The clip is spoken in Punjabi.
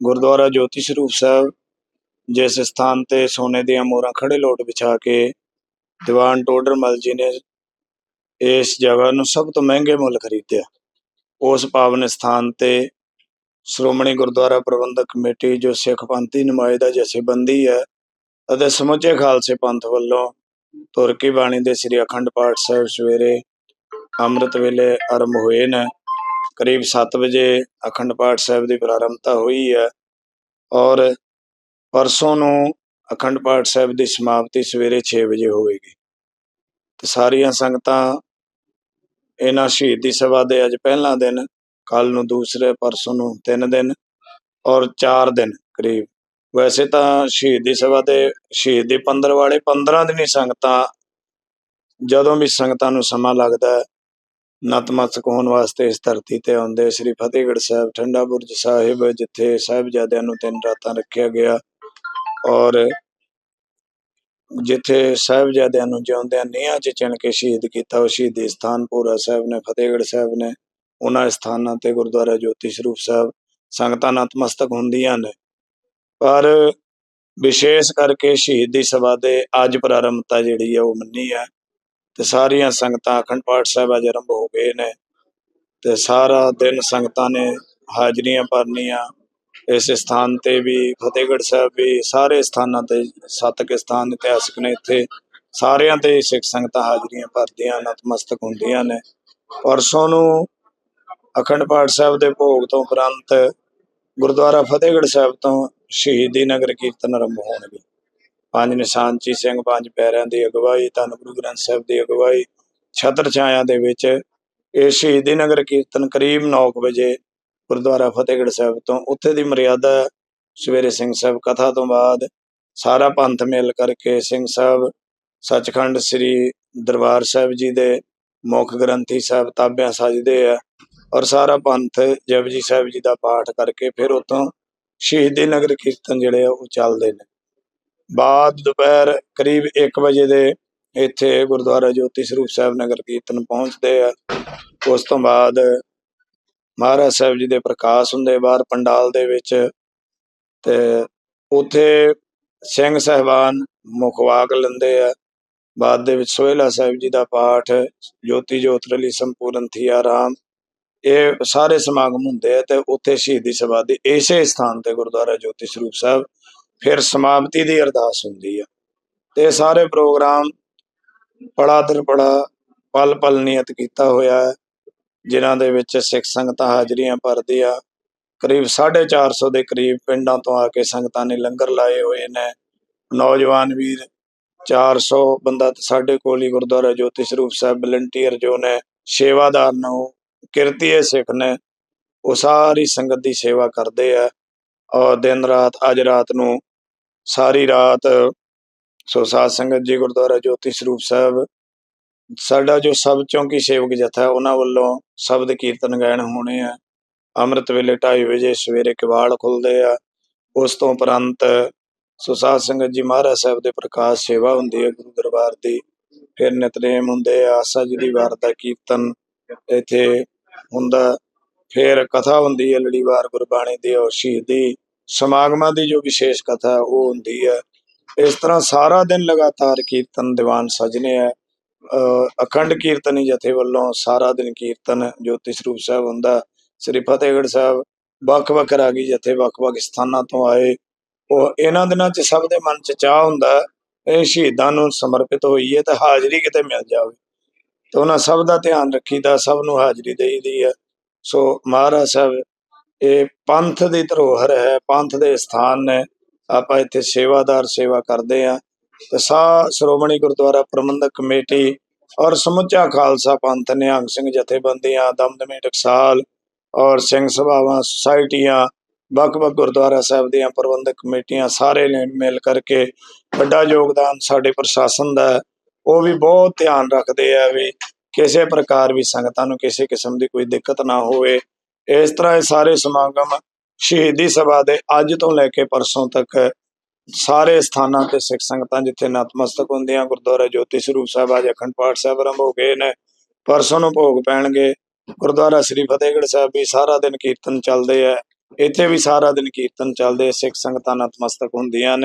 ਗੁਰਦੁਆਰਾ ਜੋਤੀ ਸਰੂਪ ਸਾਹਿਬ, ਜਿਸ ਸਥਾਨ ਤੇ ਸੋਨੇ ਦੀਆਂ ਮੋਹਰਾਂ ਖੜੇ ਲੋਟ ਵਿਛਾ ਕੇ ਦੀਵਾਨ ਟੋਡਰਮਲ ਜੀ ਨੇ ਇਸ ਜਗ੍ਹਾ ਨੂੰ ਸਭ ਤੋਂ ਮਹਿੰਗੇ ਮੁੱਲ ਖਰੀਦਿਆ। ਉਸ ਪਾਵਨ ਸਥਾਨ ਤੇ ਸ਼੍ਰੋਮਣੀ ਗੁਰਦੁਆਰਾ ਪ੍ਰਬੰਧਕ ਕਮੇਟੀ ਜੋ ਸਿੱਖ ਪੰਥੀ ਦੀ ਨੁਮਾਇੰਦਾ ਜਥੇਬੰਦੀ ਹੈ ਅਤੇ ਸਮੁੱਚੇ ਖਾਲਸੇ ਪੰਥ ਵੱਲੋਂ ਤੁਰਕੀ ਬਾਣੀ ਦੇ ਸ੍ਰੀ ਅਖੰਡ ਪਾਠ ਸਾਹਿਬ ਸਵੇਰੇ ਅੰਮ੍ਰਿਤ ਵੇਲੇ ਆਰੰਭ ਹੋਏ ਨੇ ਕਰੀਬ 7 ਵਜੇ ਅਖੰਡ ਪਾਠ ਸਾਹਿਬ ਦੀ ਪ੍ਰਾਰੰਭਤਾ ਹੋਈ ਹੈ ਔਰ ਪਰਸੋਂ ਨੂੰ ਅਖੰਡ ਪਾਠ ਸਾਹਿਬ ਦੀ ਸਮਾਪਤੀ ਸਵੇਰੇ 6 ਵਜੇ ਹੋਵੇਗੀ ਤੇ ਸਾਰੀਆਂ ਸੰਗਤਾਂ ਇਹਨਾਂ ਸ਼ਹੀਦੀ ਸਭਾ ਦੇ ਅੱਜ ਪਹਿਲਾ ਦਿਨ ਕੱਲ ਨੂੰ ਦੂਸਰੇ, ਪਰਸੋਂ ਨੂੰ ਤਿੰਨ ਦਿਨ ਔਰ ਚਾਰ ਦਿਨ ਕਰੀਬ। ਵੈਸੇ ਤਾਂ ਸ਼ਹੀਦੀ ਸਭਾ ਦੇ ਸ਼ਹੀਦੀ ਪੰਦਰ ਵਾਲੇ 15 ਦਿਨੀ ਸੰਗਤਾਂ ਜਦੋਂ ਵੀ ਸੰਗਤਾਂ ਨੂੰ ਸਮਾਂ ਲੱਗਦਾ ਨਤਮਸਤਕ ਹੋਣ ਵਾਸਤੇ ਇਸ ਧਰਤੀ ਤੇ ਆਉਂਦੇ। ਸ੍ਰੀ ਫਤਿਹਗੜ੍ਹ ਸਾਹਿਬ ਠੰਡਾ ਬੁਰਜ ਸਾਹਿਬ, ਜਿੱਥੇ ਸਾਹਿਬਜ਼ਾਦਿਆਂ ਨੂੰ ਤਿੰਨ ਰਾਤਾਂ ਰੱਖਿਆ ਗਿਆ ਔਰ ਜਿੱਥੇ ਸਾਹਿਬਜ਼ਾਦਿਆਂ ਨੂੰ ਜਿਉਂਦਿਆਂ ਨੀਹਾਂ 'ਚ ਚਿਣ ਕੇ ਸ਼ਹੀਦ ਕੀਤਾ, ਉਹ ਸ਼ਹੀਦੀ ਸਥਾਨ ਪੂਰਾ ਸਾਹਿਬ ਨੇ, ਫਤਿਹਗੜ੍ਹ ਸਾਹਿਬ ਨੇ। ਉਹਨਾਂ ਸਥਾਨਾਂ ਤੇ ਗੁਰਦੁਆਰਾ ਜੋਤੀ ਸਰੂਪ ਸਾਹਿਬ ਸੰਗਤਾਂ ਨਤਮਸਤਕ ਹੁੰਦੀਆਂ ਨੇ। ਪਰ ਵਿਸ਼ੇਸ਼ ਕਰਕੇ ਸ਼ਹੀਦੀ ਸਭਾ ਦੇ ਅੱਜ ਪ੍ਰਾਰੰਭਤਾ ਜਿਹੜੀ ਹੈ ਉਹ ਮੰਨੀ ਹੈ ਤੇ ਸਾਰੀਆਂ ਸੰਗਤਾਂ ਅਖੰਡ ਪਾਠ ਸਾਹਿਬ ਅੱਜ ਆਰੰਭ ਹੋ ਗਏ ਨੇ ਤੇ ਸਾਰਾ ਦਿਨ ਸੰਗਤਾਂ ਨੇ ਹਾਜ਼ਰੀਆਂ ਭਰਨੀਆਂ। ਇਸ ਸਥਾਨ ਤੇ ਵੀ, ਫਤਿਹਗੜ੍ਹ ਸਾਹਿਬ ਵੀ, ਸਾਰੇ ਸਥਾਨਾਂ ਤੇ ਸੱਤ ਸਥਾਨ ਇਤਿਹਾਸਕ ਨੇ ਇੱਥੇ। ਸਾਰਿਆਂ ਤੇ ਸਿੱਖ ਸੰਗਤਾਂ ਹਾਜ਼ਰੀਆਂ ਭਰਦੀਆਂ, ਨਤਮਸਤਕ ਹੁੰਦੀਆਂ ਨੇ। ਪਰਸੋਂ ਨੂੰ ਅਖੰਡ ਪਾਠ ਸਾਹਿਬ ਦੇ ਭੋਗ ਤੋਂ ਉਪਰੰਤ ਗੁਰਦੁਆਰਾ ਫਤਿਹਗੜ੍ਹ ਸਾਹਿਬ ਤੋਂ ਸ਼ਹੀਦੀ ਨਗਰ ਕੀਰਤਨ ਆਰੰਭ ਹੋਣਗੇ। ਪੰਜ ਨਿਸ਼ਾਨਚੀ ਸਿੰਘ, ਪੰਜ ਪੈਰਿਆਂ ਦੀ ਅਗਵਾਈ, ਧੰਨ ਗੁਰੂ ਗ੍ਰੰਥ ਸਾਹਿਬ ਦੀ ਅਗਵਾਈ, ਛਤਰ ਛਾਇਆ ਦੇ ਵਿੱਚ ਇਹ ਸ਼ਹੀਦੀ ਨਗਰ ਕੀਰਤਨ ਕਰੀਬ 9 ਵਜੇ ਗੁਰਦੁਆਰਾ ਫਤਿਹਗੜ੍ਹ ਸਾਹਿਬ ਤੋਂ, ਉੱਥੇ ਦੀ ਮਰਿਆਦਾ ਸਵੇਰੇ ਸਿੰਘ ਸਾਹਿਬ ਕਥਾ ਤੋਂ ਬਾਅਦ ਸਾਰਾ ਪੰਥ ਮਿਲ ਕਰਕੇ ਸਿੰਘ ਸਾਹਿਬ ਸੱਚਖੰਡ ਸ੍ਰੀ ਦਰਬਾਰ ਸਾਹਿਬ ਜੀ ਦੇ ਮੁੱਖ ਗ੍ਰੰਥੀ ਸਾਹਿਬ ਤਾਬਿਆਂ ਸਜਦੇ ਆ ਔਰ ਸਾਰਾ ਪੰਥ ਜਪਜੀ ਸਾਹਿਬ ਜੀ ਦਾ ਪਾਠ ਕਰਕੇ ਫਿਰ ਉਤੋਂ ਸ਼ਹੀਦੀ ਨਗਰ ਕੀਰਤਨ ਜਿਹੜੇ ਆ ਉਹ ਚੱਲਦੇ ਨੇ। ਬਾਅਦ ਦੁਪਹਿਰ ਕਰੀਬ 1 ਵਜੇ ਦੇ ਇੱਥੇ ਗੁਰਦੁਆਰਾ ਜੋਤੀ ਸਰੂਪ ਸਾਹਿਬ ਨਗਰ ਕੀਰਤਨ ਪਹੁੰਚਦੇ ਆ। ਉਸ ਤੋਂ ਬਾਅਦ ਮਹਾਰਾਜ ਸਾਹਿਬ ਜੀ ਦੇ ਪ੍ਰਕਾਸ਼ ਹੁੰਦੇ ਬਾਹਰ ਪੰਡਾਲ ਦੇ ਵਿੱਚ ਤੇ ਉਥੇ ਸਿੰਘ ਸਹਿਬਾਨ ਮੁਖਵਾਕ ਲੈਂਦੇ ਆ। ਬਾਅਦ ਦੇ ਵਿੱਚ ਸੋਹਿਲਾ ਸਾਹਿਬ ਜੀ ਦਾ ਪਾਠ, ਜੋਤੀ ਜੋਤ ਰਲੀ ਸੰਪੂਰਨ ਥੀਆ ਰਾਮ ਇਹ ਸਾਰੇ ਸਮਾਗਮ ਹੁੰਦੇ ਆ ਤੇ ਉੱਥੇ ਸ਼ਹੀਦੀ ਸਭਾ ਦੀ ਇਸੇ ਸਥਾਨ ਤੇ ਗੁਰਦੁਆਰਾ ਜੋਤੀ ਸਰੂਪ ਸਾਹਿਬ ਫਿਰ ਸਮਾਪਤੀ ਦੀ ਅਰਦਾਸ ਹੁੰਦੀ ਆ। ਤੇ ਸਾਰੇ ਪ੍ਰੋਗਰਾਮ ਬੜਾ ਦਰ ਪਲ ਪਲ ਨਿਯਤ ਕੀਤਾ ਹੋਇਆ ਹੈ, ਜਿਨ੍ਹਾਂ ਦੇ ਵਿੱਚ ਸਿੱਖ ਸੰਗਤਾਂ ਹਾਜ਼ਰੀਆਂ ਭਰਦੀ ਆ ਕਰੀਬ 450 ਦੇ ਕਰੀਬ ਪਿੰਡਾਂ ਤੋਂ ਆ ਕੇ ਸੰਗਤਾਂ ਨੇ ਲੰਗਰ ਲਾਏ ਹੋਏ ਨੇ। ਨੌਜਵਾਨ ਵੀਰ 400 ਬੰਦਾ ਸਾਡੇ ਕੋਲ ਹੀ ਗੁਰਦੁਆਰਾ ਜੋਤੀ ਸਰੂਪ ਸਾਹਿਬ ਵਲੰਟੀਅਰ ਜੋ ਨੇ, ਸੇਵਾਦਾਰ ਨੇ ਕਿਰਤੀਏ ਸਿੱਖ ਨੇ, ਉਹ ਸਾਰੀ ਸੰਗਤ ਦੀ ਸੇਵਾ ਕਰਦੇ ਆ। ਔਰ ਦਿਨ ਰਾਤ, ਅੱਜ ਰਾਤ ਨੂੰ ਸਾਰੀ ਰਾਤ ਸੋ ਸਾਧ ਸੰਗਤ ਜੀ ਗੁਰਦੁਆਰਾ ਜੋਤੀ ਸਰੂਪ ਸਾਹਿਬ, ਸਾਡਾ ਜੋ ਸਭ ਚੌਂਕੀ ਸੇਵਕ ਜਥਾ ਉਹਨਾਂ ਵੱਲੋਂ ਸ਼ਬਦ ਕੀਰਤਨ ਗਾਇਨ ਹੋਣੇ ਆ। ਅੰਮ੍ਰਿਤ ਵੇਲੇ 2:30 ਵਜੇ ਸਵੇਰੇ ਕਿਵਾੜ ਖੁੱਲਦੇ ਆ। ਉਸ ਤੋਂ ਉਪਰੰਤ ਸੋ ਸਾਧ ਸੰਗਤ ਜੀ ਮਹਾਰਾਜ ਸਾਹਿਬ ਦੇ ਪ੍ਰਕਾਸ਼ ਸੇਵਾ ਹੁੰਦੀ ਹੈ ਗੁਰੂ ਦਰਬਾਰ ਦੀ। ਫਿਰ ਨਿਤਨੇਮ ਹੁੰਦੇ ਆ, ਆਸਾ ਜੀ ਦੀ ਵਾਰ ਦਾ ਕੀਰਤਨ ਇੱਥੇ ਹੁੰਦਾ। ਫਿਰ ਕਥਾ ਹੁੰਦੀ ਹੈ, ਲੜੀਵਾਰ ਗੁਰਬਾਣੀ ਦੀ ਔਰ ਸ਼ਹੀਦੀ ਸਮਾਗਮਾਂ ਦੀ ਜੋ ਵਿਸ਼ੇਸ਼ ਕਥਾ ਉਹ ਹੁੰਦੀ ਹੈ। ਇਸ ਤਰ੍ਹਾਂ ਸਾਰਾ ਦਿਨ ਲਗਾਤਾਰ ਕੀਰਤਨ, ਦੀਵਾਨ ਸਜਨੇ ਹੈ। ਅਖੰਡ ਕੀਰਤਨੀ ਜਥੇ ਵੱਲੋਂ ਸਾਰਾ ਦਿਨ ਕੀਰਤਨ ਜੋਤੀ ਸਰੂਪ ਸਾਹਿਬ ਹੁੰਦਾ। ਸ੍ਰੀ ਫਤਿਹਗੜ੍ਹ ਸਾਹਿਬ ਵੱਖ-ਵੱਖ ਰਾਗੀ ਜਥੇ ਵੱਖ-ਵੱਖ ਸਥਾਨਾਂ ਤੋਂ ਆਏ। ਉਹ ਇਹਨਾਂ ਦਿਨਾਂ 'ਚ ਸਭ ਦੇ ਮਨ 'ਚ ਚਾਹ ਹੁੰਦਾ, ਇਹ ਸ਼ਹੀਦਾਂ ਨੂੰ ਸਮਰਪਿਤ ਹੋਈ ਹੈ ਤਾਂ ਹਾਜ਼ਰੀ ਕਿਤੇ ਮਿਲ ਜਾਵੇ। ਤਾਂ ਉਹਨਾਂ ਸਭ ਦਾ ਧਿਆਨ ਰੱਖੀਦਾ, ਸਭ ਨੂੰ ਹਾਜ਼ਰੀ ਦੇਈਦੀ ਹੈ। ਸੋ ਮਹਾਰਾਜ ਸਾਹਿਬ ਇਹ ਪੰਥ ਦੀ ਧਰੋਹਰ ਹੈ, ਪੰਥ ਦੇ ਸਥਾਨ ਨੇ। ਆਪਾਂ ਇੱਥੇ ਸੇਵਾਦਾਰ ਸੇਵਾ ਕਰਦੇ ਆ ਤੇ ਸਾ ਸ਼੍ਰੋਮਣੀ ਗੁਰਦੁਆਰਾ ਪ੍ਰਬੰਧਕ ਕਮੇਟੀ ਔਰ ਸਮੁੱਚਾ ਖਾਲਸਾ ਪੰਥ, ਨਿਹੰਗ ਸਿੰਘ ਜਥੇਬੰਦੀਆਂ, ਦਮਦਮੀ ਟਕਸਾਲ ਔਰ ਸਿੰਘ ਸਭਾਵਾਂ, ਸੁਸਾਇਟੀਆਂ, ਵੱਖ-ਵੱਖ ਗੁਰਦੁਆਰਾ ਸਾਹਿਬ ਦੀਆਂ ਪ੍ਰਬੰਧਕ ਕਮੇਟੀਆਂ ਸਾਰੇ ਨੇ ਮਿਲ ਕਰਕੇ ਵੱਡਾ ਯੋਗਦਾਨ ਸਾਡੇ ਪ੍ਰਸ਼ਾਸਨ ਦਾ ਉਹ ਵੀ ਬਹੁਤ ਧਿਆਨ ਰੱਖਦੇ ਆ ਵੀ ਕਿਸੇ ਪ੍ਰਕਾਰ ਵੀ ਸੰਗਤਾਂ ਨੂੰ ਕਿਸੇ ਕਿਸਮ ਦੀ ਕੋਈ ਦਿੱਕਤ ਨਾ ਹੋਵੇ। ਇਸ ਤਰ੍ਹਾਂ ਇਹ ਸਾਰੇ ਸਮਾਗਮ ਸ਼ਹੀਦੀ ਸਭਾ ਦੇ ਅੱਜ ਤੋਂ ਲੈ ਕੇ ਪਰਸੋਂ ਤੱਕ ਸਾਰੇ ਸਥਾਨਾਂ ਤੇ ਸਿੱਖ ਸੰਗਤਾਂ ਜਿੱਥੇ ਨਤਮਸਤਕ ਹੁੰਦੀਆਂ, ਗੁਰਦੁਆਰਾ ਜੋਤੀ ਸਰੂਪ ਸਾਹਿਬ, ਅੱਜ ਅਖੰਡ ਪਾਠ ਸਾਹਿਬ ਆਰੰਭ ਹੋ ਗਏ ਨੇ, ਪਰਸੋਂ ਨੂੰ ਭੋਗ ਪੈਣਗੇ, ਗੁਰਦੁਆਰਾ ਸ੍ਰੀ ਫਤਿਹਗੜ੍ਹ ਸਾਹਿਬ ਵੀ ਸਾਰਾ ਦਿਨ ਕੀਰਤਨ ਚੱਲਦੇ ਆ, ਇੱਥੇ ਵੀ ਸਾਰਾ ਦਿਨ ਕੀਰਤਨ ਚੱਲਦੇ, ਸਿੱਖ ਸੰਗਤਾਂ ਨਤਮਸਤਕ ਹੁੰਦੀਆਂ ਨੇ।